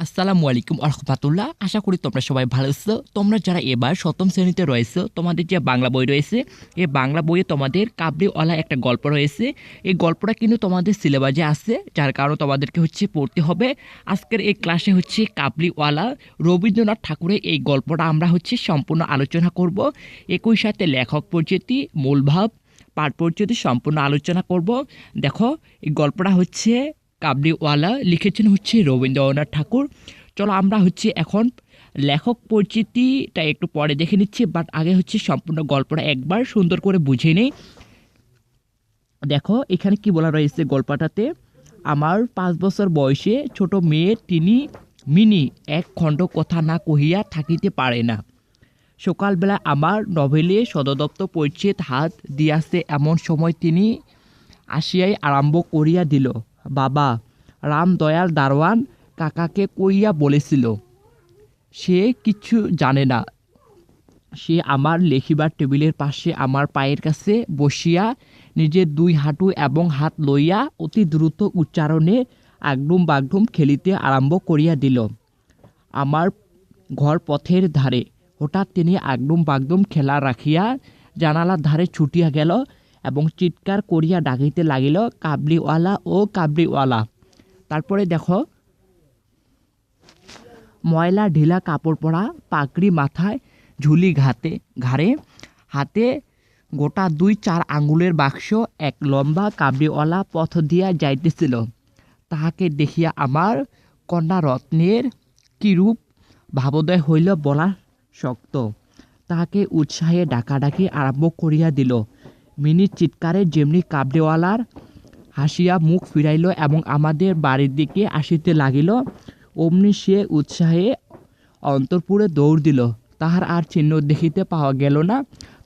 আসসালামু আলাইকুম আরহামাতুল্লাহ আশা করি তোমরা সবাই ভালো আছো। তোমরা যারা এবার সপ্তম শ্রেণীতে রয়েছে, তোমাদের যে বাংলা বই রয়েছে এই বাংলা বইয়ে তোমাদের কাবলিওয়ালা একটা গল্প রয়েছে। এই গল্পটা কিন্তু তোমাদের সিলেবাসে আছে, যার কারণে তোমাদেরকে হচ্ছে পড়তে হবে। আজকের এই ক্লাসে হচ্ছে কাবলিওয়ালা রবীন্দ্রনাথ ঠাকুরের এই গল্পটা আমরা হচ্ছে সম্পূর্ণ আলোচনা করব। একই সাথে লেখক পরিচিতি, মূলভাব, পাঠ পরিচিতি সম্পূর্ণ আলোচনা করব। দেখো, এই গল্পটা হচ্ছে কাবলিওয়ালা লিখেছেন হচ্ছে রবীন্দ্রনাথ ঠাকুর। চলো আমরা হচ্ছে এখন লেখক পরিচিতিটা একটু পরে দেখে নিচ্ছি বাট আগে হচ্ছে সম্পূর্ণ গল্পটা একবার সুন্দর করে বুঝে নেই। দেখো, এখানে কি বলা রয়েছে গল্পটাতে? আমার পাঁচ বছর বয়সে ছোট মেয়ে তিনি মিনি এক খণ্ড কথা না কহিয়া থাকিতে পারে না। সকালবেলা আমার নভেলে সদদপ্ত পরিচিত হাত দিয়াছে, এমন সময় তিনি আসিয়াই আরম্ভ করিয়া দিল। বাবা রাম দয়াল দারোয়ান কাকাকে কইয়া বলেছিল, সে কিছু জানে না। সে আমার লেখিবার টেবিলের পাশে আমার পায়ের কাছে বসিয়া নিজের দুই হাঁটু এবং হাত লইয়া অতি দ্রুত উচ্চারণে আগডুম বাগডুম খেলিতে আরম্ভ করিয়া দিল। আমার ঘর পথের ধারে হঠাৎ তিনি আগডুম বাগডুম খেলা রাখিয়া জানালার ধারে ছুটিয়া গেল। এবং চিৎকার করিয়া ডাকিতে লাগিল, কাবলিওয়ালা ও কাবলিওয়ালা। তারপরে দেখো, ময়লা, ঢিলা কাপড় পরা, পাগড়ি মাথায় ঝুলি ঘাতে, ঘাড়ে, হাতে গোটা দুই চার আঙ্গুলের বাক্স, এক লম্বা কাবলিওয়ালা পথ দিয়া যাইতেছিল। তাহাকে দেখিয়া আমার কন্যা রত্নের কিরূপ ভাবোদয় হইল বলা শক্ত। তাহাকে উৎসাহে ডাকাডাকি আরম্ভ করিয়া দিল। মিনির চিৎকারে যেমনি কাবড়েওয়ালার হাসিয়া মুখ ফিরাইল এবং আমাদের বাড়ির দিকে আসিতে লাগিল, অমনি সে উৎসাহে অন্তরপুরে দৌড় দিল। তাহার আর চিহ্ন দেখিতে পাওয়া গেল না।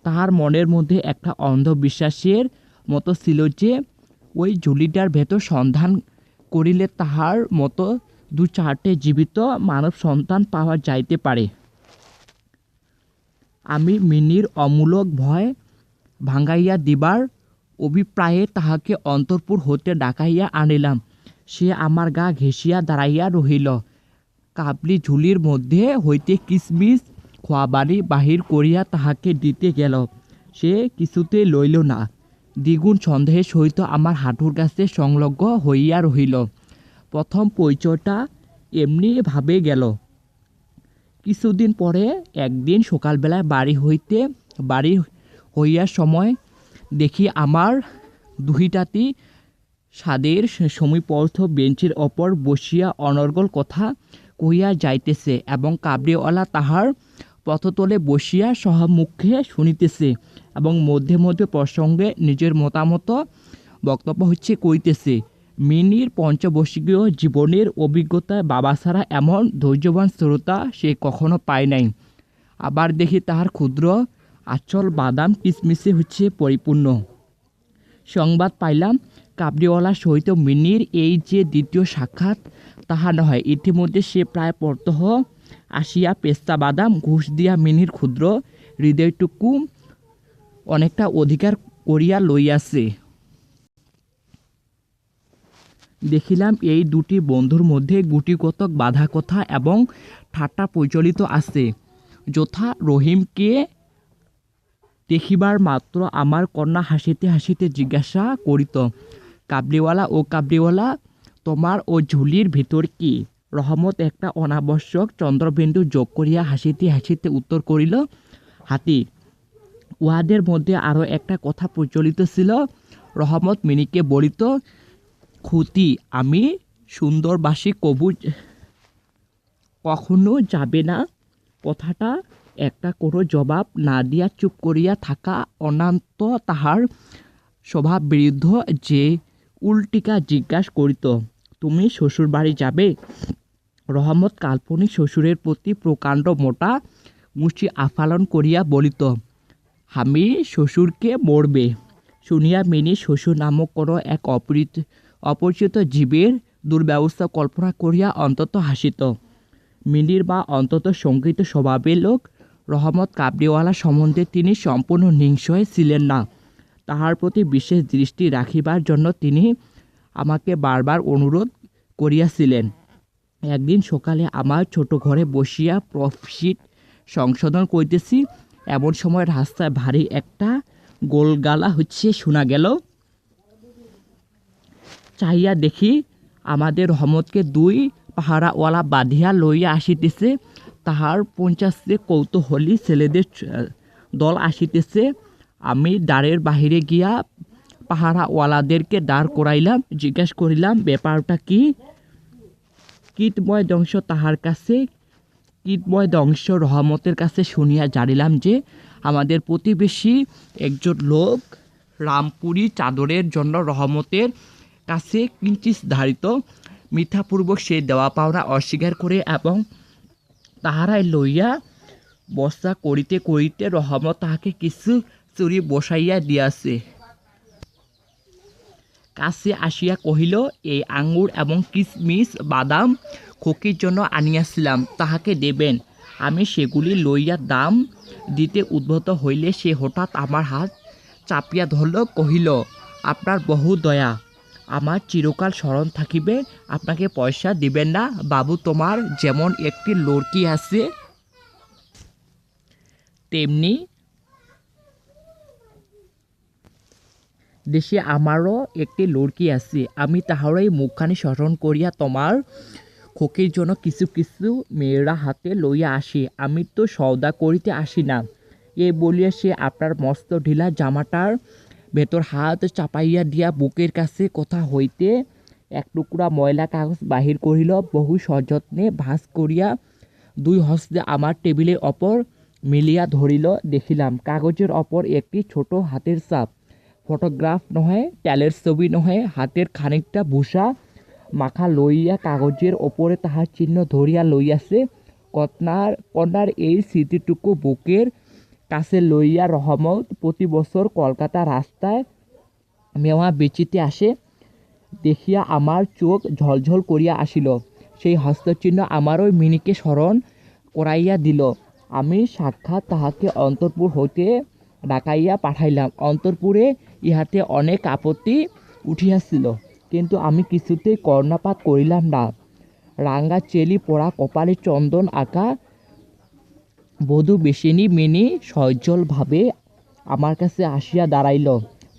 তাহার মনের মধ্যে একটা অন্ধবিশ্বাসের মতো ছিল যে, ওই ঝুলিটার ভেতর সন্ধান করিলে তাহার মতো দু চারটে জীবিত মানব সন্তান পাওয়া যাইতে পারে। আমি মিনির অমূলক ভয় ভাঙ্গাইয়া দিবার অভিপ্রায়ে তাহাকে অন্তরপুর হতে ডাকাইয়া আনিলাম। সে আমার গা ঘেঁষিয়া দাঁড়াইয়া রহিল। কাবলি ঝুলির মধ্যে হইতে কিসমিস খোয়াবাড়ি বাহির করিয়া তাহাকে দিতে গেল। সে কিছুতে লইল না। দ্বিগুণ সন্দেহের সহিত আমার হাঁটুর কাছে সংলগ্ন হইয়া রহিল। প্রথম পরিচয়টা এমনিভাবে গেল। কিছুদিন পরে একদিন সকালবেলায় বাড়ি হইতে বাড়ি হইয়ার সময় দেখি আমার দুহিটাতি স্বাদের সমীপর্থ বেঞ্চের ওপর বসিয়া অনর্গল কথা কহিয়া যাইতেছে এবং কাবড়িওয়ালা তাহার পথতলে বসিয়া সহমুখে শুনিতেছে এবং মধ্যে মধ্যে প্রসঙ্গে নিজের মতামত বক্তব্য হচ্ছে কইতেছে, মিনির পঞ্চবর্ষীয় জীবনের অভিজ্ঞতায় বাবা ছাড়া এমন ধৈর্যবান শ্রোতা সে কখনো পায় নাই। আবার দেখি তাহার ক্ষুদ্র আচল বাদাম কিসমিসে হচ্ছে পরিপূর্ণ। সংবাদ পাইলাম কাবরিওয়ালার সহিত মিনির এই যে দ্বিতীয় সাক্ষাৎ, তাহা নয় ইতিমধ্যে সে প্রায় প্রত্যহ আসিয়া পেস্তা বাদাম, ঘুষ দিয়া মিনির ক্ষুদ্র হৃদয়টুকু অনেকটা অধিকার করিয়া লইয়াছে। দেখিলাম এই দুটি বন্ধুর মধ্যে গুটিকতক বাধা কথা এবং ঠাট্টা প্রচলিত আছে। যথা রহিমকে দেখিবার মাত্র আমার কন্যা হাসিতে হাসিতে জিজ্ঞাসা করিত, কাবলিওয়ালা ও কাবলিওয়ালা, তোমার ও ঝুলির ভিতর কি? রহমত একটা অনাবশ্যক চন্দ্রবিন্দু যোগ করিয়া হাসিতে হাসিতে উত্তর করিল, হাতি, উহাদের মধ্যে আরও একটা কথা প্রচলিত ছিল। রহমত মিনিকে বলিত, খুতি, আমি সুন্দরবাসী কবু, কখনো যাবে না? কথাটা একটা কোনো জবাব না দিয়া চুপ করিয়া থাকা অনান্ত তাহার স্বভাব বিরুদ্ধ যে উল্টিকা জিজ্ঞাসা করিত, তুমি শ্বশুর বাড়ি যাবে? রহমত কাল্পনিক শ্বশুরের প্রতি প্রকাণ্ড মোটা মুষ্টি আফালন করিয়া বলিত, আমি শ্বশুরকে মরবে। শুনিয়া মিনি শ্বশুর নামক কোনো এক অপরিচিত অপরিচিত জীবের দুর্ব্যবস্থা কল্পনা করিয়া অন্তত হাসিত। মিনির বা অন্তত সংগীত স্বভাবের লোক রহমত কাবরিওয়ালা সম্বন্ধে তিনি সম্পূর্ণ নিঃসয় ছিলেন না। তাহার প্রতি বিশেষ দৃষ্টি রাখিবার জন্য তিনি আমাকে বারবার অনুরোধ করিয়াছিলেন। একদিন সকালে আমার ছোট ঘরে বসিয়া প্রফিট সংশোধন করিতেছি। এমন সময় রাস্তায় ভারী একটা গোলগালা হচ্ছে শোনা গেল। চাহিয়া দেখি আমাদের রহমতকে দুই পাহারাওয়ালা বাঁধিয়া লইয়া আসিতেছে। তাহার পঞ্চাশে কৌতূহলী ছেলেদের দল আসিতেছে। আমি দ্বারের বাহিরে গিয়া পাহারাওয়ালাদেরকে দাঁড় করাইলাম, জিজ্ঞাসা করিলাম, ব্যাপারটা কি? কীটময় ধ্বংস তাহার কাছে, কীটময় ধ্বংস রহমতের কাছে শুনিয়া জানিলাম যে, আমাদের প্রতিবেশী একজন লোক রামপুরি চাদরের জন্য রহমতের কাছে কিঞ্চিত ধারিত। মিথ্যাপূর্বক সে দেওয়া পাওনা অস্বীকার করে এবং তাহারাই লইয়া বসা করিতে করিতে রহমত তাহাকে কিছু চুরি বসাইয়া দিয়াছে। কাছে আসিয়া কহিল, এই আঙ্গুর এবং কিশমিশ বাদাম খকির জন্য আনিয়াছিলাম, তাহাকে দেবেন। আমি সেগুলি লইয়া দাম দিতে উদ্ভূত হইলে সে হঠাৎ আমার হাত চাপিয়া ধরল, কহিল, আপনার বহু দয়া। আমার চিরকাল স্মরণ থাকিবে, আপনাকে পয়সা দিবেন না। বাবু, তোমার যেমন একটি লড়কি আছে, তেমনি দেশে আমারও একটি লড়কি আছে। আমি তাহারই মুখখানি স্মরণ করিয়া তোমার খোকের জন্য কিছু কিছু মেয়েরা হাতে লইয়া আসি। আমি তো সওদা করিতে আসি না। এ বলিয়া সে আপনার মস্ত ঢিলা জামাটার ভেতর হাত চাপাইয়া দিয়া বুকের কাছে কোথা হইতে এক টুকরা ময়লা কাগজ বাহির করিল, বহু সযত্নে ভাঁজ করিয়া দুই হস্তে আমার টেবিলের অপর মিলিয়া ধরিল, দেখিলাম কাগজের অপর একটি ছোট হাতের ছাপ ফটোগ্রাফ নহে, ট্যালের ছবি নহে, হাতের খানিকটা ভূষা মাখা লইয়া কাগজের ওপরে তাহার চিহ্ন ধরিয়া লইয়াছে। কন্যার কন্যার এই স্মৃতিটুকু বুকের কাছে লইয়া রহমত প্রতি বছর কলকাতা রাস্তায় মেওয়া বেচিতে আসে, দেখিয়া আমার চোখ ঝলঝল করিয়া আসিল। সেই হস্তচিহ্ন আমারও মিনিকে স্মরণ করাইয়া দিল। আমি সাক্ষাৎ তাহাকে অন্তরপুর হইতে ডাকাইয়া পাঠাইলাম। অন্তরপুরে ইহাতে অনেক আপত্তি উঠিয়াছিল, কিন্তু আমি কিছুতেই কর্ণপাত করিলাম না। রাঙ্গা চেলি পোড়া কপালে চন্দন আঁকা বধূ বেশিনী মিনি সজ্জলভাবে আমার কাছে আসিয়া দাঁড়াইল।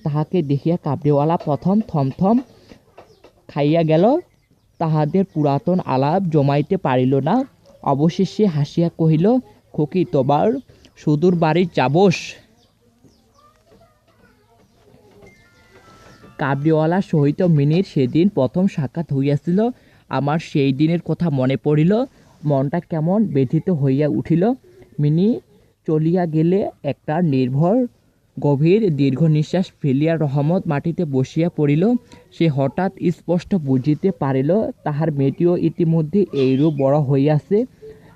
তাহাকে দেখিয়া কাবড়িওয়ালা প্রথম থমথম খাইয়া গেল। তাহাদের পুরাতন আলাপ জমাইতে পারিল না। অবশেষে হাসিয়া কহিল, খোকি, তোমার সুদূর বাড়ি যাবস কাবড়িওয়ালা সহিত মিনির সেদিন প্রথম সাক্ষাৎ হইয়াছিল। আমার সেই দিনের কথা মনে পড়িল। মনটা কেমন ব্যথিত হইয়া উঠিল। মিনি চলিয়া গেলে একটা নির্ভর, গভীর দীর্ঘ নিঃশ্বাস ফেলিয়া রহমত মাটিতে বসিয়া পড়িল। সে হঠাৎ স্পষ্ট বুঝিতে পারিল, তাহার মেয়েটিও ইতিমধ্যে এইরূপ বড় হইয়াছে।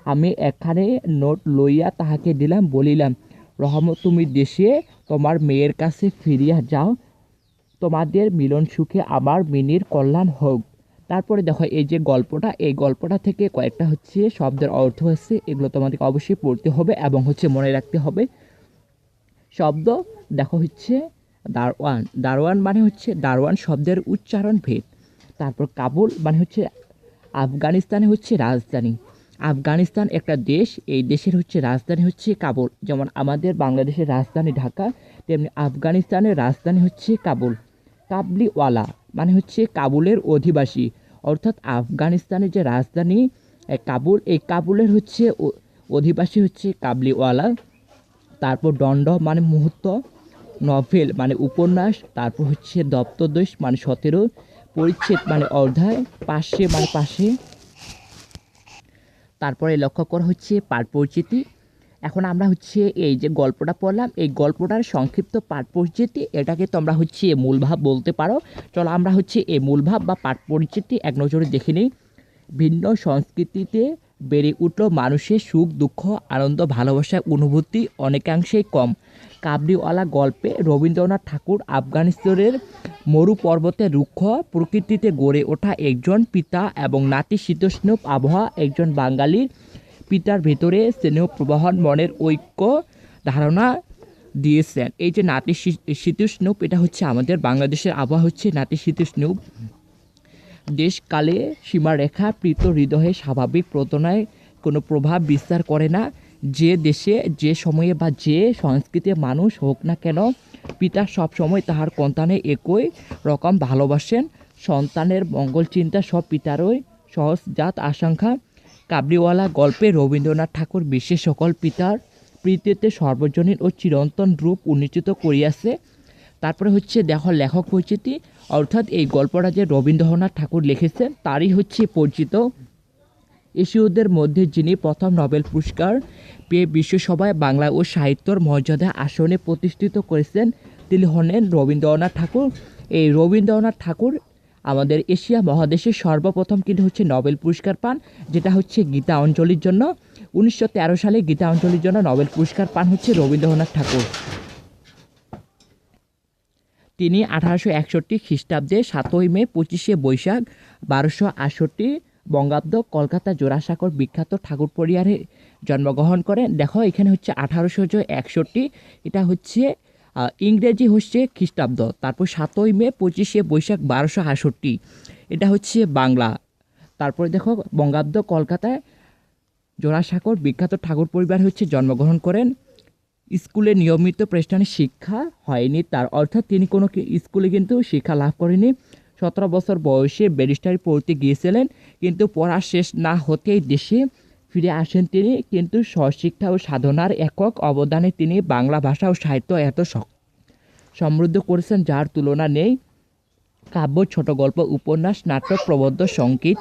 আমি এখানে নোট লইয়া তাহাকে দিলাম, বলিলাম, রহমত, তুমি দেশে তোমার মেয়ের কাছে ফিরিয়া যাও। তোমাদের মিলন সুখে আমার মিনির কল্যাণ হোক। তারপরে দেখো, এই যে গল্পটা, এই গল্পটা থেকে কয়েকটা হচ্ছে শব্দের অর্থ হচ্ছে এগুলো তোমাদেরকে অবশ্যই পড়তে হবে এবং হচ্ছে মনে রাখতে হবে। শব্দ দেখো হচ্ছে দারওয়ান দারওয়ান মানে হচ্ছে দারওয়ান শব্দের উচ্চারণ ভেদ। তারপর কাবুল মানে হচ্ছে আফগানিস্তানে হচ্ছে রাজধানী। আফগানিস্তান একটা দেশ, এই দেশের হচ্ছে রাজধানী হচ্ছে কাবুল। যেমন আমাদের বাংলাদেশের রাজধানী ঢাকা, তেমনি আফগানিস্তানের রাজধানী হচ্ছে কাবুল। কাবলিওয়ালা মানে হচ্ছে কাবুলের অধিবাসী। অর্থাৎ আফগানিস্তানের যে রাজধানী কাবুল, এই কাবুলের হচ্ছে অধিবাসী হচ্ছে কাবলিওয়ালা। তারপর দণ্ড মানে মুহূর্ত, নভেল মানে উপন্যাস, তারপর হচ্ছে দপ্তদোষ মানে সতেরো, পরিচ্ছেদ মানে অর্ধায় পাশে মানে পাশে তারপরে লক্ষ্য করা হচ্ছে পাঠ পরিচিতি এখন আমরা হচ্ছে এই যে গল্পটা পড়লাম, এই গল্পটার সংক্ষিপ্ত পাঠ পরিচিতি, এটাকে তোমরা হচ্ছে মূলভাব বলতে পারো। চলো আমরা হচ্ছে এই মূলভাব বা পাঠ পরিচিতি এক নজরে দেখে নিই। ভিন্ন সংস্কৃতিতে বেড়ে উঠল মানুষের সুখ, দুঃখ, আনন্দ ভালোবাসার অনুভূতি অনেকাংশেই কম। কাবলিওয়ালা গল্পে রবীন্দ্রনাথ ঠাকুর আফগানিস্তানের মরু পর্বতে রুক্ষ প্রকৃতিতে গড়ে ওঠা একজন পিতা এবং নাতি শীতোষ্ণ আবহাওয়া, একজন বাঙালির পিতার ভেতরে স্নেহ প্রবাহন মনের ঐক্য ধারণা দিয়েছেন। এই যে নাতি শীতোষ্ণ এটা হচ্ছে আমাদের বাংলাদেশের আবহাওয়া হচ্ছে নাতি শীতোষ্ণ দেশকালে সীমারেখা প্রীত হৃদয়ে স্বাভাবিক প্রতনায় কোনো প্রভাব বিস্তার করে না। যে দেশে, যে সময়ে বা যে সংস্কৃতির মানুষ হোক না কেন, পিতা সবসময় তাহার সন্তানে একই রকম ভালোবাসেন। সন্তানের মঙ্গল চিন্তা সব পিতারই সহজজাত আকাঙ্ক্ষা কাবলিওয়ালা গল্পে রবীন্দ্রনাথ ঠাকুর বিশ্বের সকল পিতার প্রীতিতে সর্বজনীন ও চিরন্তন রূপ উন্মোচিত করিয়াছে। তারপরে হচ্ছে দেখো লেখক পরিচিতি। অর্থাৎ এই গল্পটা যে রবীন্দ্রনাথ ঠাকুর লিখেছেন, তারই হচ্ছে পরিচিত। এশীয়দের মধ্যে যিনি প্রথম নোবেল পুরস্কার পেয়ে বিশ্বসভায় বাংলা ও সাহিত্যর মর্যাদা আসনে প্রতিষ্ঠিত করেছেন, তিনি হলেন রবীন্দ্রনাথ ঠাকুর। এই রবীন্দ্রনাথ ঠাকুর আমাদের এশিয়া মহাদেশের সর্বপ্রথম কিন্তু হচ্ছে নোবেল পুরস্কার পান, যেটা হচ্ছে গীতা অঞ্জলির জন্য। উনিশশো তেরো সালে গীতা অঞ্জলির জন্য নোবেল পুরস্কার পান হচ্ছে রবীন্দ্রনাথ ঠাকুর। তিনি আঠারোশো একষট্টি খ্রিস্টাব্দে সাতই মে পঁচিশে বৈশাখ বারোশো আটষট্টি বঙ্গাব্দ কলকাতা জোড়াসাঁকর বিখ্যাত ঠাকুর পরিবারে জন্মগ্রহণ করেন। দেখো, এখানে হচ্ছে আঠারোশো একষট্টি, এটা হচ্ছে ইংরেজি হচ্ছে খ্রিস্টাব্দ, তারপর সাতই মে পঁচিশে বৈশাখ বারোশো আটষট্টি। এটা হচ্ছে বাংলা। তারপরে দেখো বঙ্গাব্দ কলকাতায় জোড়াসাঁকর বিখ্যাত ঠাকুর পরিবার হচ্ছে জন্মগ্রহণ করেন। স্কুলে নিয়মিত প্রেষ্ঠানিক শিক্ষা হয়নি, তার অর্থাৎ তিনি কোনো স্কুলে কিন্তু শিক্ষা লাভ করেনি সতেরো বছর বয়সে ব্যারিস্টারি পড়তে গিয়েছিলেন, কিন্তু পড়া শেষ না হতেই দেশে ফিরে আসেন তিনি, কিন্তু স্বশিক্ষা ও সাধনার একক অবদানে তিনি বাংলা ভাষা ও সাহিত্য এত সমৃদ্ধ করেছেন যার তুলনা নেই। কাব্য ছোট গল্প উপন্যাস নাটক প্রবন্ধ, সংগীত